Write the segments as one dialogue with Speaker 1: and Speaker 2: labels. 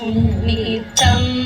Speaker 1: ഉണ്ണിത്തമ്പൂരാനുണ്ടായി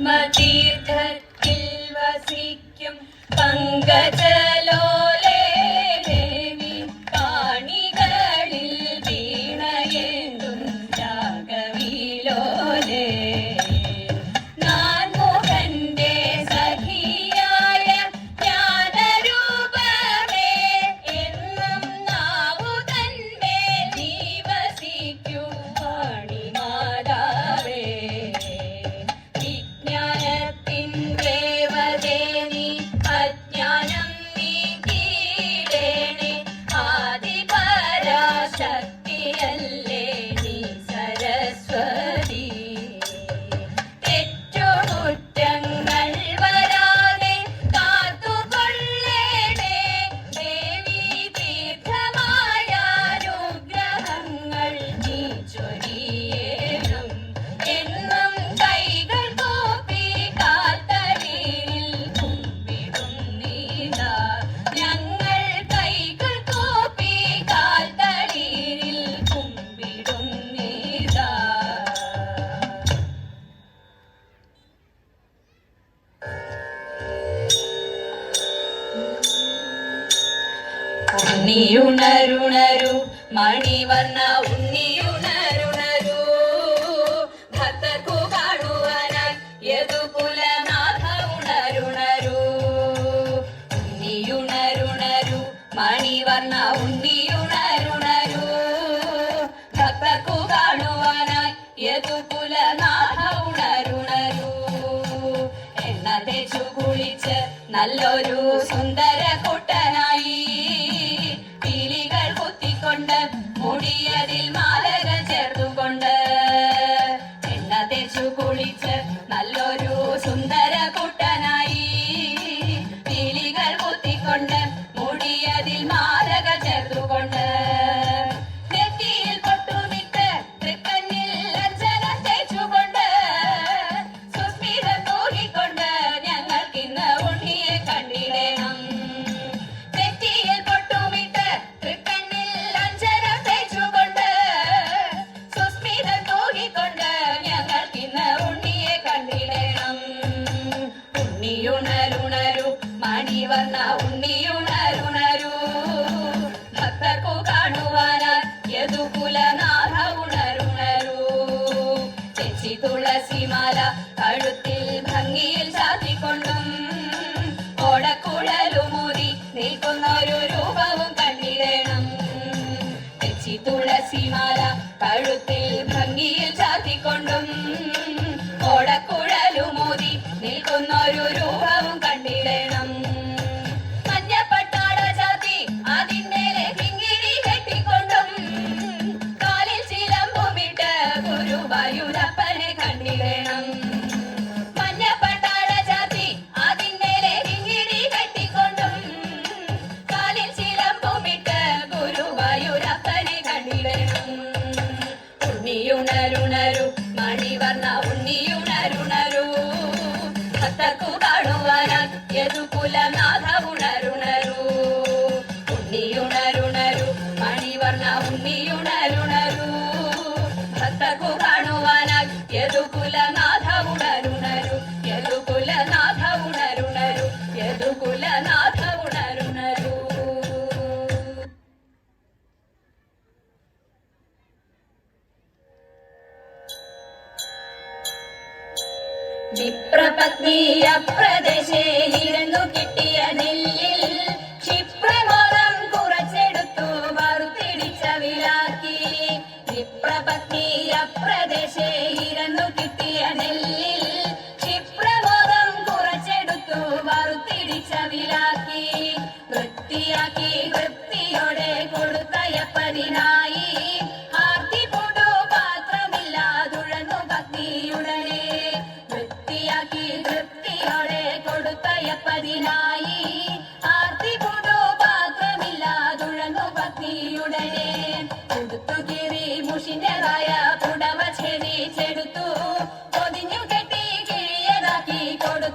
Speaker 1: പത്മതീർത്ഥത്തിൽ വസിക്കും പങ്കജലോലേ നല്ലൊരു സുന്ദര കുട്ടനായി കഴുത്തിൽ ഭംഗിയിൽ ചാത്തിക്കൊണ്ടും ഓടക്കുഴലുമൂതി നിൽക്കുന്നൊരു രൂപവും കണ്ടിടണം. തെച്ചി തുളസിമാല കഴുത്തിൽ ഭംഗിയിൽ ചാത്തിക്കൊണ്ടും ഓടക്കുഴലുമൂതി നിൽക്കുന്നൊരു ప్రదేశే పుణ్యునరునరు కిట్టి കിട്ടി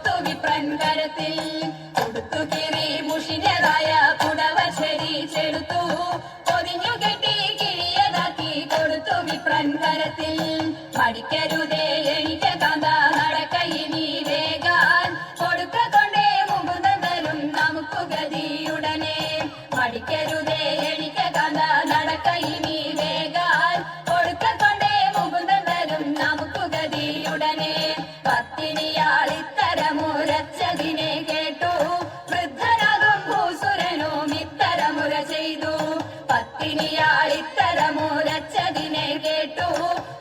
Speaker 1: കൊടുത്തു വിപ്രൻ കരത്തിൽ കൊടുത്തു കീറി മുഷിന്റെതായ പുടവ ചെടിച്ചെടുത്തു പൊതിഞ്ഞു കെട്ടി കിഴിയതാക്കി കൊടുത്തു വിപ്രൻ കരത്തിൽ പഠിക്കരുതേ എനിക്ക് കാന്ത നടക്കയിനി വേഗാൻ. കൊടുക്ക കൊണ്ടേ മുകുന്ദൻ തരും നമുക്ക് ഗതിയുടനെ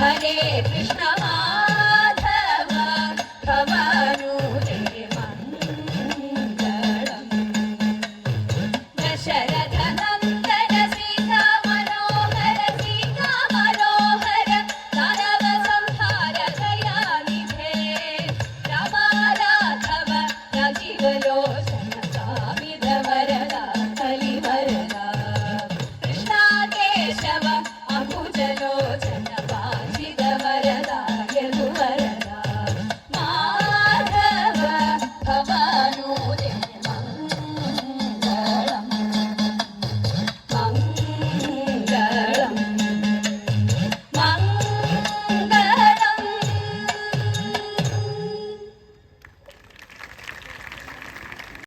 Speaker 1: Hare Krishna.